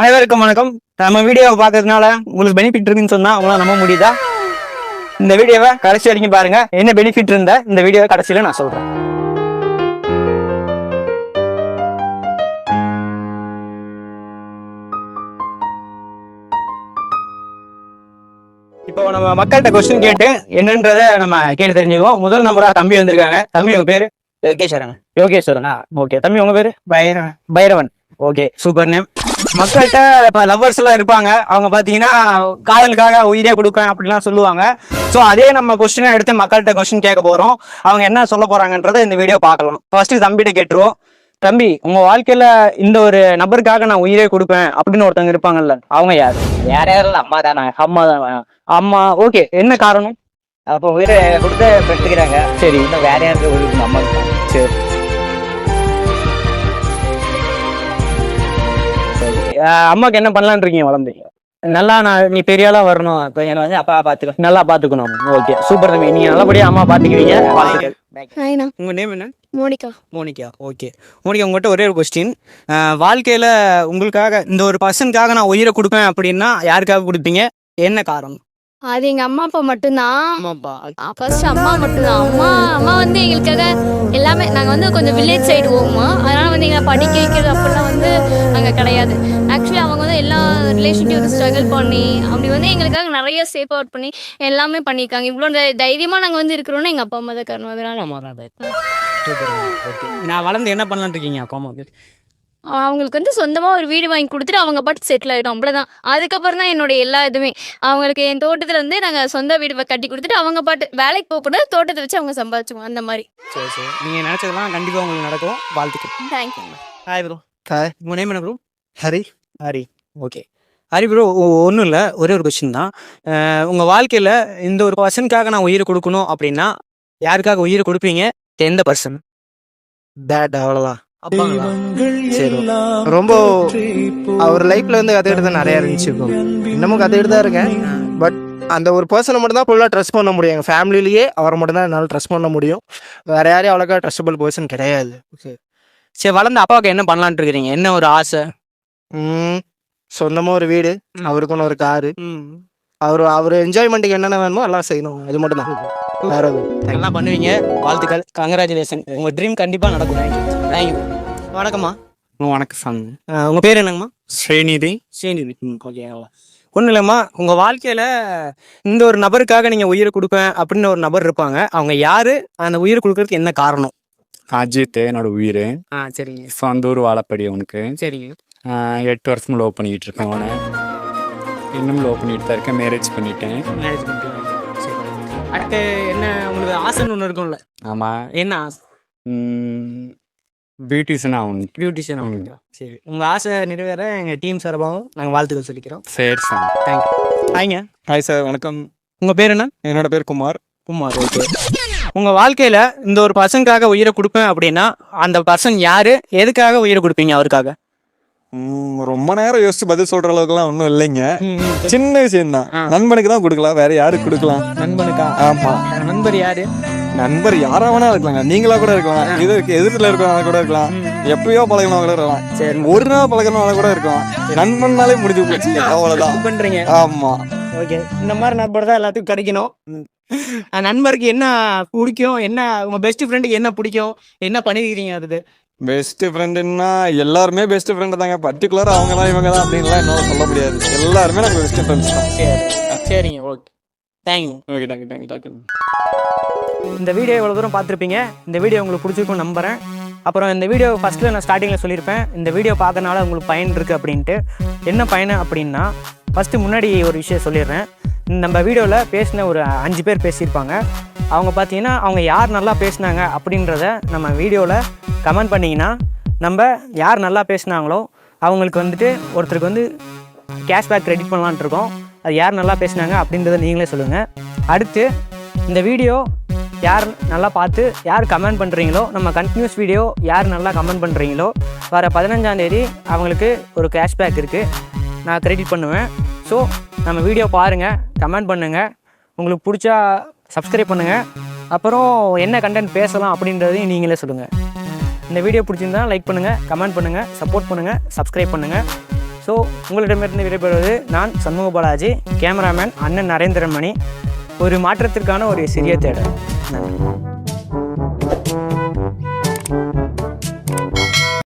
அனைவருக்கும் வணக்கம். நம்ம வீடியோவை பார்க்கறதுனால உங்களுக்கு பெனிஃபிட் இருக்குன்னு சொன்னா உங்களால நம்ப முடியுதா? இந்த வீடியோவை கடைசி வரைக்கும் பாருங்க. என்ன பெனிஃபிட் இருந்தா இந்த வீடியோவை கடைசியில நான் சொல்றேன். இப்போ நம்ம மக்கள்கிட்ட கொஸ்டின் கேட்டு என்னன்றத நம்ம கேட்டு தெரிஞ்சுக்குவோம். முதல் நம்பரா தம்பி வந்திருக்காங்க. தம்பி உங்க பேரு? யோகேஸ்வரன் யோகேஸ்வரனா ஓகே. தம்பி உங்க பேரு? Bhairavan. Bhairavan. Okay. Super name. மக்கள்கிட்ட இப்ப லவ்வர்ஸ் எல்லாம் இருப்பாங்க. அவங்க பாத்தீங்கன்னா காதலுக்காக உயிரே கொடுப்பேன் அப்படிலாம் சொல்லுவாங்க. சோ அதே நம்ம கொஸ்டினை எடுத்து மக்கள்கிட்ட கொஸ்டின் கேட்க போறோம். அவங்க என்ன சொல்ல போறாங்கன்றதை இந்த வீடியோ பார்க்கலாம். ஃபர்ஸ்ட் தம்பிகிட்ட கேட்டுருவோம். தம்பி உங்க வாழ்க்கையில இந்த ஒரு நபருக்காக நான் உயிரே கொடுப்பேன் அப்படின்னு ஒருத்தவங்க இருப்பாங்கல்ல அவங்க யாரு? வேற யாரும் இல்ல அம்மா தானே. அம்மா தான். அம்மா ஓகே என்ன காரணம்? அப்போ உயிரை கொடுத்து பெற்றுக்கிறாங்க. சரி. இன்னும் வேற யாருக்கு அம்மா சரி. அம்மாக்கு என்ன பண்ணலான்னு இருக்கீங்க வளர்ந்து? நல்லா நான் நீ பெரிய ஆளா வரணும். இப்போ என்னை வந்து அப்பா பாத்துக்கோ. நல்லா பாத்துக்கணும். ஓகே சூப்பர் தம்பி. நீங்க நல்லபடியா அம்மா பாத்துக்குவீங்க. ஹாய்ண்ணா உங்க நேம் என்ன? மோனிகா. மோனிகா. ஓகே. மோனிகா உங்கள்கிட்ட ஒரே ஒரு கொஸ்டின் வாழ்க்கையில உங்களுக்காக இந்த ஒரு பர்சனுக்காக நான் உயிரை கொடுப்பேன் அப்படின்னா யாருக்காக கொடுப்பீங்க? என்ன காரணம்? அது எங்க அம்மா அப்பா மட்டும்தான். ஃபர்ஸ்ட் அம்மா மட்டும்தான். அம்மா அம்மா வந்து எங்களுக்காக எல்லாமே நாங்கள் வந்து கொஞ்சம் வில்லேஜ் சைடு போகுமா அதனால வந்து எங்களை படிக்க வைக்கிறது அப்படிலாம் வந்து அங்கே கிடையாது. ஆக்சுவலி அவங்க வந்து எல்லா ரிலேஷன்ஷிப் ஸ்ட்ரகிள் பண்ணி அப்படி வந்து எங்களுக்காக நிறைய சேஃப் அவுட் பண்ணி எல்லாமே பண்ணியிருக்காங்க. இவ்வளோ தைரியமாக நாங்கள் வந்து இருக்கிறோன்னா எங்கள் அப்பா அம்மா தான் காரணம். அதனால நான் வளர்ந்து என்ன பண்ணலான்னு இருக்கீங்க அப்பா அம்மாவுக்கு அவங்களுக்கு வந்து சொந்தமாக ஒரு வீடு வாங்கி கொடுத்துட்டு அவங்க பாட்டு செட்டில் ஆகிடும் அவ்வளோதான் அதுக்கப்புறம் தான் என்னோட எல்லா இதுவுமே. அவங்களுக்கு என் தோட்டத்தில் வந்து நாங்கள் சொந்த வீடு கட்டி கொடுத்துட்டு அவங்க பாட்டு வேலைக்கு போகக்கூடாது தோட்டத்தை வச்சு அவங்க சம்பாதிச்சுக்குவோம். அந்த மாதிரி. சரி சரி. நீங்க நினைச்சதெல்லாம் கண்டிப்பா உங்களுக்கு நடக்கும். வாழ்த்துக்கள். Thank you hi bro Hi. உங்க நேம் என்ன bro Hari Hari okay Hari bro ஒன்றும் இல்லை ஒரே ஒரு கொஸ்டின் தான். அஹ் உங்க வாழ்க்கையில இந்த ஒரு பர்சனுக்காக நான் உயிரை கொடுக்கணும் அப்படின்னா யாருக்காக உயிரை கொடுப்பீங்க? எந்த பர்சன் டேட் அவ்வளோதான் அப்பாங்களா? சரி ரொம்ப அவர் லைஃப்ல வந்து கதை எடுத்து நிறைய இருந்துச்சு இன்னமும் கதை தான் இருக்கேன். பட் அந்த ஒரு பர்சனை மட்டும் தான் ஃபுல்லாக ட்ரஸ்ட் பண்ண முடியும். எங்கள் ஃபேமிலிலேயே அவரை மட்டும் தான் என்னால் ட்ரஸ்ட் பண்ண முடியும். வேற யாரையும் அவ்வளோக்கா ட்ரஸ்டபிள் பர்சன் கிடையாது. சரி வளர்ந்த அப்பாவுக்கு என்ன பண்ணலான்னு இருக்கிறீங்க? என்ன ஒரு ஆசை? ம் சொந்தமாக ஒரு வீடு அவருக்குன்னு ஒரு காரு. அவர் அவர் என்ஜாய்மெண்ட்டுக்கு என்னென்ன வேணுமோ எல்லாம் செய்யணும். அது மட்டும் தான். வேற நல்லா பண்ணுவீங்க. வாழ்த்துக்கள். கங்க்ராச்சுலேஷன் உங்க ட்ரீம் கண்டிப்பா நடக்கும். தேங்க்யூ வணக்கம்மா. வணக்கம் சாமி. அஹ் உங்க பேர் என்னங்கம்மா? ஸ்ரீநிதி. சரி ஓகேங்களா ஒன்றும் இல்லைம்மா. உங்கள் வாழ்க்கையில் இந்த ஒரு நபருக்காக நீங்கள் உயிரை கொடுப்பேன் அப்படின்னு ஒரு நபர் இருப்பாங்க. அவங்க யாரு? அந்த உயிரை கொடுக்கறதுக்கு என்ன காரணம்? அஜித் என்னோட உயிர். ஆ சரிங்க. சொந்தூர் வாழப்படி அவனுக்கு. சரிங்க. ஆஹ் எட்டு வருஷம் லவ் பண்ணிக்கிட்டு இருக்கேன் அவனை. இன்னும் லவ் பண்ணிட்டு தான் இருக்கேன். மேரேஜ் பண்ணிட்டேன். மேரேஜ் சரி அடுத்து என்ன உங்களுக்கு ஆசைன்னு ஒன்று இருக்கும்ல? ஆமாம் என்ன ஆசை? பியூட்டிஷன் அவன் பியூட்டிஷியன் அப்படிங்களா சரி. உங்கள் ஆசை நிறைவேற எங்கள் டீம் சார்பாகவும் நாங்கள் வாழ்த்துக்கள் சொல்லிக்கிறோம். சரி சாமி தேங்க்யூ ஹாய்ங்க ஹாய் சார் வணக்கம். உங்கள் பேர் என்ன? என்னோட பேர் குமார். குமார் ஓகே உங்கள் வாழ்க்கையில் இந்த ஒரு பர்சனுக்காக உயிரை கொடுப்பேன் அப்படின்னா அந்த பர்சன் யாரு? எதுக்காக உயிரை கொடுப்பீங்க அவருக்காக? ம், ரொம்ப நேரம் யோசிச்சு பதில் சொல்ற அளவுக்குலாம் ஒன்றும் இல்லைங்க. சின்ன விஷயம் தான். நண்பனுக்கு தான் கொடுக்கலாம் வேற யாருக்கு கொடுக்கலாம்? நண்பனுக்கா? ஆமா. நண்பர் யாரு? நண்பர் யாரா வேணா இருக்கலாங்க நீங்களா கூட இருக்கலாம். இது எதிர்த்துல இருக்கிறவங்க கூட இருக்கலாம். எப்பயோ பழகினவங்க கூட இருக்கலாம். சரி. ஒரு நாள் பழகினவங்க கூட இருக்கலாம். நண்பன்னாலே முடிஞ்சு போச்சு. அவ்வளவுதான். பண்றீங்க. ஆமா. ஓகே. இந்த மாதிரி நண்பர் தான் எல்லாத்துக்கும் கிடைக்கணும். நண்பருக்கு என்ன பிடிக்கும்? என்ன உங்க பெஸ்ட் ஃப்ரெண்டுக்கு என்ன பிடிக்கும்? என்ன பண்ணிருக்கீங்க அது பெஸ்ட் ஃப்ரெண்டுன்னா எல்லாருமே பெஸ்ட் ஃப்ரெண்டு தாங்க. பர்டிகுலர் அவங்க தான் இவங்க தான் அப்படின்லாம் என்னால சொல்ல முடியாது. எல்லாருமே நாங்கள் பெஸ்ட் ஃப்ரெண்ட்ஸ் தான். சரி சரிங்க okay thank you okay thank you thank you thank you இந்த வீடியோ இவ்வளோ தூரம் பார்த்துருப்பீங்க? இந்த வீடியோ உங்களுக்கு பிடிச்சிருக்கும் நம்புறேன். அப்புறம் இந்த வீடியோ ஃபஸ்ட்டில் நான் ஸ்டார்டிங்கில் சொல்லியிருப்பேன். இந்த வீடியோ பார்க்கறனால உங்களுக்கு பயன் இருக்குது அப்படின்ட்டு. என்ன பயன் அப்படின்னா ஃபஸ்ட்டு முன்னாடி ஒரு விஷயம் சொல்லிடுறேன். நம்ம வீடியோவில் பேசின ஒரு அஞ்சு பேர் பேசியிருப்பாங்க. அவங்க பார்த்தீங்கன்னா அவங்க யார் நல்லா பேசுனாங்க அப்படின்றத நம்ம வீடியோவில் கமெண்ட் பண்ணிங்கன்னா நம்ம யார் நல்லா பேசுனாங்களோ அவங்களுக்கு வந்துட்டு ஒருத்தருக்கு வந்து கேஷ்பேக் கிரெடிட் பண்ணலான்ட்டு இருக்கோம். அது யார் நல்லா பேசினாங்க அப்படின்றத நீங்களே சொல்லுங்கள் அடுத்து இந்த வீடியோ யார் நல்லா பார்த்து யார் கமெண்ட் பண்ணுறீங்களோ நம்ம கண்டினியூஸ் வீடியோ யார் நல்லா கமெண்ட் பண்ணுறீங்களோ வர பதினஞ்சாந்தேதி அவங்களுக்கு ஒரு கேஷ்பேக் இருக்குது நான் கிரெடிட் பண்ணுவேன். ஸோ நம்ம வீடியோ பாருங்கள் கமெண்ட் பண்ணுங்கள் உங்களுக்கு பிடிச்சா சப்ஸ்கிரைப் பண்ணுங்கள் அப்புறம் என்ன கண்டென்ட் பேசலாம் அப்படின்றதையும் நீங்களே சொல்லுங்கள் இந்த வீடியோ பிடிச்சிருந்தா லைக் பண்ணுங்கள் கமெண்ட் பண்ணுங்கள் சப்போர்ட் பண்ணுங்கள் சப்ஸ்கிரைப் பண்ணுங்கள் ஸோ உங்களிடமிருந்து விடைபெறுவது நான் சண்முக பாலாஜி கேமராமேன் அண்ணன் நரேந்திரன் மணி ஒரு மாற்றத்திற்கான ஒரு சிறிய தேடல். நன்றி.